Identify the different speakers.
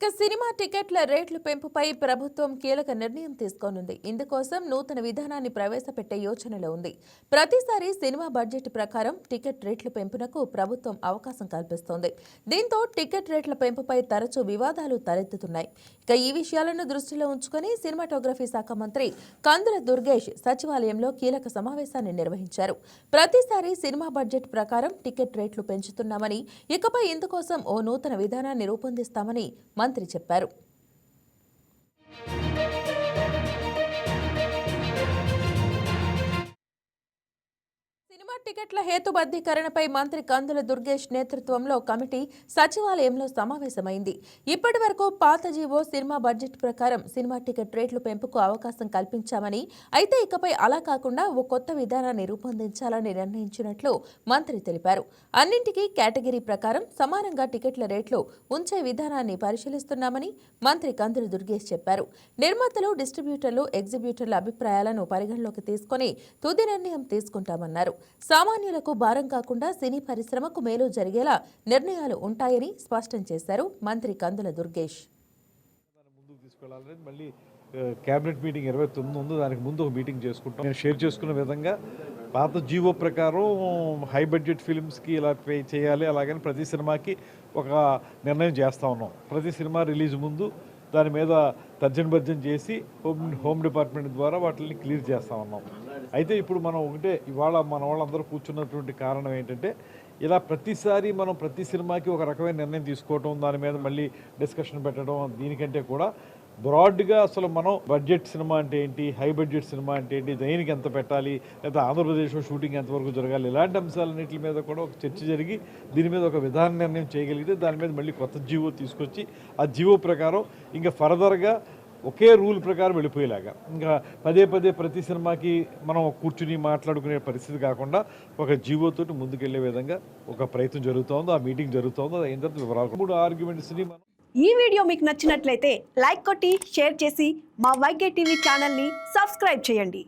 Speaker 1: ఇక సినిమా టికెట్ల రేట్ల పెంపుపై ప్రభుత్వం కీలక నిర్ణయం తీసుకోనుంది. ఇందుకోసం నూతన విధానాన్ని ప్రవేశపెట్టే యోచనలో ఉంది. ప్రతిసారి సినిమా బడ్జెట్ ప్రకారం టికెట్ రేట్ల పెంపునకు ప్రభుత్వం అవకాశం కల్పిస్తోంది. దీంతో టికెట్ రేట్ల పెంపుపై తరచూ వివాదాలు తలెత్తుతున్నాయి. ఇక ఈ విషయాలను దృష్టిలో ఉంచుకొని సినిమాటోగ్రఫీ శాఖ మంత్రి కందుల దుర్గేష్ సచివాలయంలో కీలక సమావేశాన్ని నిర్వహించారు. ప్రతిసారి సినిమా బడ్జెట్ ప్రకారం టికెట్ రేట్లు పెంచుతున్నామని ఇకపై ఇందుకోసం ఓ నూతన విధానాన్ని రూపొందిస్తామని మంత్రి చెప్పారు. సినిమా టికెట్ల హేతుబద్ధీకరణపై మంత్రి కందుల దుర్గేష్ నేతృత్వంలో కమిటీ సచివాలయంలో సమావేశమైంది. ఇప్పటి వరకు పాత జీవో సినిమా బడ్జెట్ ప్రకారం సినిమా టికెట్ రేట్లు పెంపుకు అవకాశం కల్పించామని అయితే ఇకపై అలా కాకుండా ఓ కొత్త విధానాన్ని రూపొందించాలని నిర్ణయించినట్లు మంత్రి తెలిపారు. అన్నింటికీ కేటగిరీ ప్రకారం సమానంగా టికెట్ల రేట్లు ఉంచే విధానాన్ని పరిశీలిస్తున్నామని మంత్రి కందుల దుర్గేష్ చెప్పారు. నిర్మాతలు డిస్ట్రిబ్యూటర్లు ఎగ్జిబ్యూటర్ల అభిప్రాయాలను పరిగణలోకి తీసుకొని తుది నిర్ణయం తీసుకుంటామన్నారు. సామాన్యులకు భారం కాకుండా సినీ పరిశ్రమకు మేలు జరిగేలా నిర్ణయాలు ఉంటాయని స్పష్టం చేశారు మంత్రి కందుల దుర్గేష్.
Speaker 2: దాన్ని మళ్ళీ క్యాబినెట్ మీటింగ్ ఇరవై తొమ్మిది ఉంది. దానికి ముందు ఒక మీటింగ్ చేసుకుంటాం. నేను షేర్ చేసుకున్న విధంగా పాత జీవో ప్రకారం హై బడ్జెట్ ఫిల్మ్స్కి ఇలా పే చేయాలి. అలాగని ప్రతి సినిమాకి ఒక నిర్ణయం చేస్తూ ఉన్నాం. ప్రతి సినిమా రిలీజ్ ముందు దాని మీద తర్జన భర్జన చేసి హోమ్ హోమ్ డిపార్ట్మెంట్ ద్వారా వాటిని క్లియర్ చేస్తూ ఉన్నాం. అయితే ఇప్పుడు మనం ఒకటే ఇవాళ మన వాళ్ళందరూ కూర్చున్నటువంటి కారణం ఏంటంటే ఇలా ప్రతిసారి మనం ప్రతి సినిమాకి ఒక రకమైన నిర్ణయం తీసుకోవటం దాని మీద మళ్ళీ డిస్కషన్ పెట్టడం దీనికంటే కూడా బ్రాడ్గా అసలు మనం బడ్జెట్ సినిమా అంటే ఏంటి హై బడ్జెట్ సినిమా అంటే ఏంటి దేనికి ఎంత పెట్టాలి లేదా ఆంధ్రప్రదేశ్లో షూటింగ్ ఎంతవరకు జరగాలి ఇలాంటి అంశాలన్నింటి మీద కూడా ఒక చర్చ జరిగి దీని మీద ఒక విధాన నిర్ణయం చేయగలిగితే దాని మీద మళ్ళీ కొత్త జీవో తీసుకొచ్చి ఆ జీవో ప్రకారం ఇంకా ఫర్దర్గా ఒకే రూల్ ప్రకారం వెళ్ళిపోయేలాగా. ఇంకా పదే పదే ప్రతి సినిమాకి మనం కూర్చుని మాట్లాడుకునే పరిస్థితి కాకుండా ఒక జీవోతోటి ముందుకెళ్ళే విధంగా ఒక ప్రయత్నం జరుగుతోంది ఆ మీటింగ్ జరుగుతోంది అది అయిన తర్వాత వివరాలు మూడు ఆర్గ్యుమెంట్స్ని మనం
Speaker 3: ఈ వీడియో మీకు నచ్చినట్లయితే లైక్ కొట్టి షేర్ చేసి మా వైకే టీవీ ఛానల్ని సబ్స్క్రైబ్ చేయండి.